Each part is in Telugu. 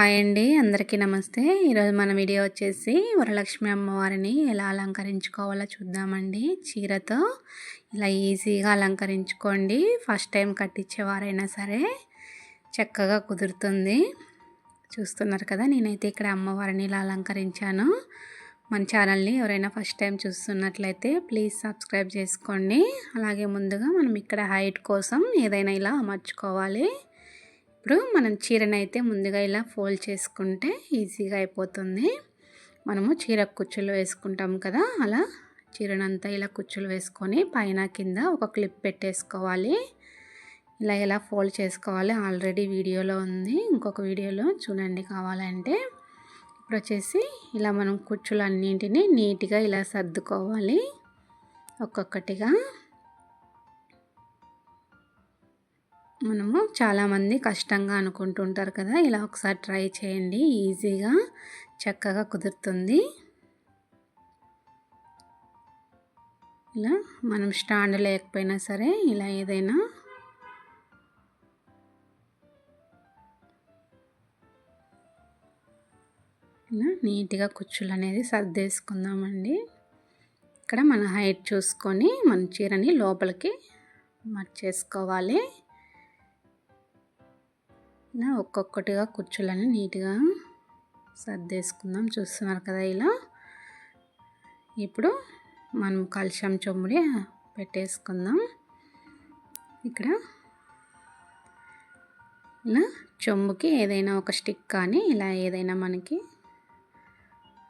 హాయ్ అండి అందరికీ నమస్తే. ఈరోజు మన వీడియో వచ్చేసి వరలక్ష్మి అమ్మవారిని ఎలా అలంకరించుకోవాలో చూద్దామండి. చీరతో ఇలా ఈజీగా అలంకరించుకోండి. ఫస్ట్ టైం కట్టించేవారైనా సరే చక్కగా కుదురుతుంది. చూస్తున్నారు కదా నేనైతే ఇక్కడ అమ్మవారిని ఇలా అలంకరించాను. మన ఛానల్ని ఎవరైనా ఫస్ట్ టైం చూస్తున్నట్లయితే ప్లీజ్ సబ్స్క్రైబ్ చేసుకోండి. అలాగే ముందుగా మనం ఇక్కడ హైట్ కోసం ఏదైనా ఇలా అమర్చుకోవాలి. ఇప్పుడు మనం చీరను అయితే ముందుగా ఇలా ఫోల్డ్ చేసుకుంటే ఈజీగా అయిపోతుంది. మనము చీర కుచ్చులు వేసుకుంటాం కదా అలా చీరనంతా ఇలా కుచ్చులు వేసుకొని పైన కింద ఒక క్లిప్ పెట్టేసుకోవాలి. ఇలా ఎలా ఫోల్డ్ చేసుకోవాలి ఆల్రెడీ వీడియోలో ఉంది. ఇంకొక వీడియోలో చూడండి కావాలంటే. ఇప్పుడు వచ్చేసి ఇలా మనం కుచ్చులు అన్నింటినీ నీట్గా ఇలా సర్దుకోవాలి. ఒక్కొక్కటిగా. మనము చాలామంది కష్టంగా అనుకుంటుంటారు కదా ఇలా ఒకసారి ట్రై చేయండి ఈజీగా చక్కగా కుదురుతుంది. ఇలా మనం స్టాండ్ లేకపోయినా సరే ఇలా ఏదైనా ఇలా నీట్గా కుచ్చులు అనేది సర్దేసుకుందామండి. ఇక్కడ మన హైట్ చూసుకొని మన చీరని లోపలికి మర్చేసుకోవాలి. ఒక్కొక్కటిగా కుర్చీలని నీట్గా సర్దేసుకుందాం. చూస్తున్నారు కదా ఇలా. ఇప్పుడు మనం కలుషం చొమ్ముడి పెట్టేసుకుందాం. ఇక్కడ ఇలా చొమ్ముకి ఏదైనా ఒక స్టిక్ కానీ ఇలా ఏదైనా మనకి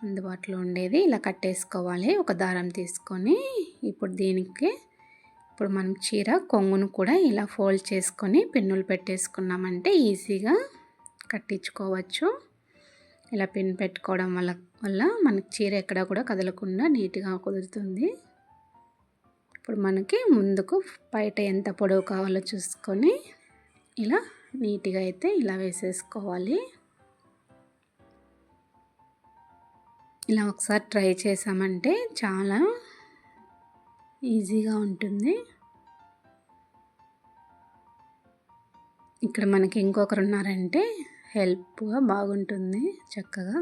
అందుబాటులో ఉండేది ఇలా కట్టేసుకోవాలి. ఒక దారం తీసుకొని ఇప్పుడు దీనికి ఇప్పుడు మనం చీర కొంగును కూడా ఇలా ఫోల్డ్ చేసుకొని పిన్నులు పెట్టేసుకున్నామంటే ఈజీగా కట్టించుకోవచ్చు. ఇలా పిన్ పెట్టుకోవడం వల్ల వల్ల మనకి చీర ఎక్కడ కూడా కదలకుండా నీట్గా కుదురుతుంది. ఇప్పుడు మనకి ముందుకు బయట ఎంత పొడవు కావాలో చూసుకొని ఇలా నీట్గా అయితే ఇలా వేసేసుకోవాలి. ఇలా ఒకసారి ట్రై చేసామంటే చాలా ఈజీగా ఉంటుంది. ఇక్కడ మనకి ఇంకొకరు ఉన్నారంటే హెల్ప్గా బాగుంటుంది చక్కగా.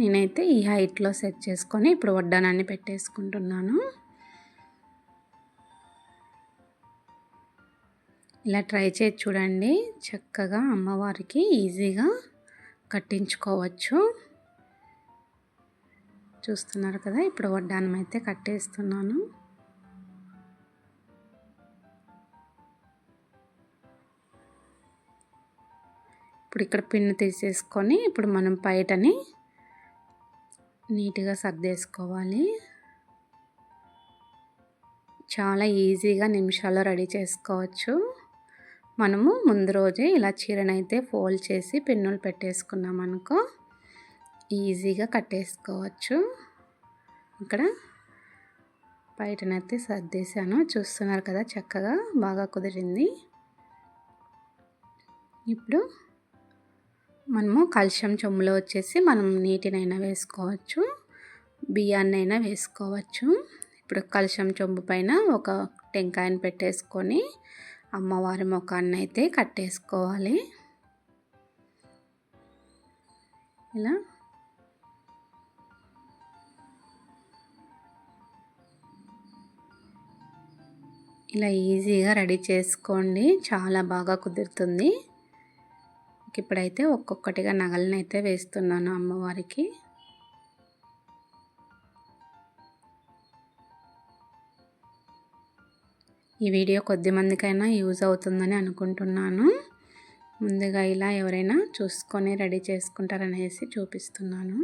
నేనైతే ఈ హైట్లో సెట్ చేసుకొని ఇప్పుడు వడ్డానాన్ని పెట్టేసుకుంటున్నాను. ఇలా ట్రై చేసి చూడండి. చక్కగా అమ్మవారికి ఈజీగా కట్టించుకోవచ్చు. చూస్తున్నారు కదా ఇప్పుడు వడ్డానం అయితే కట్టేస్తున్నాను. ఇప్పుడు ఇక్కడ పిన్ను తీసేసుకొని ఇప్పుడు మనం పైటని నీట్గా సర్దేసుకోవాలి. చాలా ఈజీగా నిమిషాల్లో రెడీ చేసుకోవచ్చు. మనము ముందు రోజే ఇలా చీరనైతే ఫోల్డ్ చేసి పెన్నులు పెట్టేసుకున్నాం అనుకో ఈజీగా కట్టేసుకోవచ్చు. ఇక్కడ బయటనైతే సర్దేశాను. చూస్తున్నారు కదా చక్కగా బాగా కుదిరింది. ఇప్పుడు మనము కలుషం చెమ్ములో వచ్చేసి మనం నీటినైనా వేసుకోవచ్చు బియ్యాన్నైనా వేసుకోవచ్చు. ఇప్పుడు కలుషం చెంబు పైన ఒక టెంకాయని పెట్టేసుకొని అమ్మవారి ముఖాన్ని అయితే కట్టేసుకోవాలి. ఇలా. ఇలా ఈజీగా రెడీ చేసుకోండి. చాలా బాగా కుదురుతుంది. ఇప్పుడైతే ఒక్కొక్కటిగా నగలను అయితే వేస్తున్నాను అమ్మవారికి. ఈ వీడియో కొద్ది మందికైనా యూజ్ అవుతుందని అనుకుంటున్నాను. ముందుగా ఇలా ఎవరైనా చూసుకొని రెడీ చేసుకుంటారనేసి చూపిస్తున్నాను.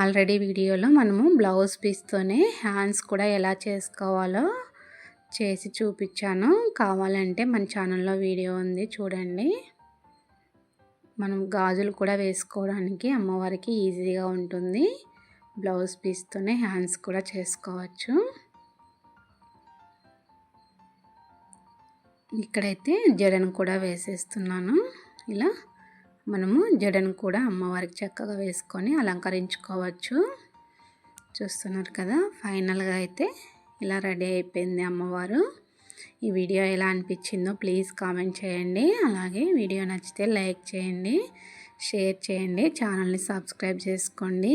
ఆల్రెడీ వీడియోలో మనము బ్లౌజ్ పీస్తోనే హ్యాండ్స్ కూడా ఎలా చేసుకోవాలో చేసి చూపించాను. కావాలంటే మన ఛానల్లో వీడియో ఉంది చూడండి. మనం గాజులు కూడా వేసుకోవడానికి అమ్మవారికి ఈజీగా ఉంటుంది. బ్లౌజ్ పీస్తోనే హ్యాండ్స్ కూడా చేసుకోవచ్చు. ఇక్కడైతే జడను కూడా వేసేస్తున్నాను. ఇలా మనము జడను కూడా అమ్మవారికి చక్కగా వేసుకొని అలంకరించుకోవచ్చు. చూస్తున్నారు కదా ఫైనల్గా అయితే ఇలా రెడీ అయిపోయింది అమ్మవారు. ఈ వీడియో ఎలా అనిపించిందో ప్లీజ్ కామెంట్ చేయండి. అలాగే వీడియో నచ్చితే లైక్ చేయండి షేర్ చేయండి ఛానల్ని సబ్స్క్రైబ్ చేసుకోండి.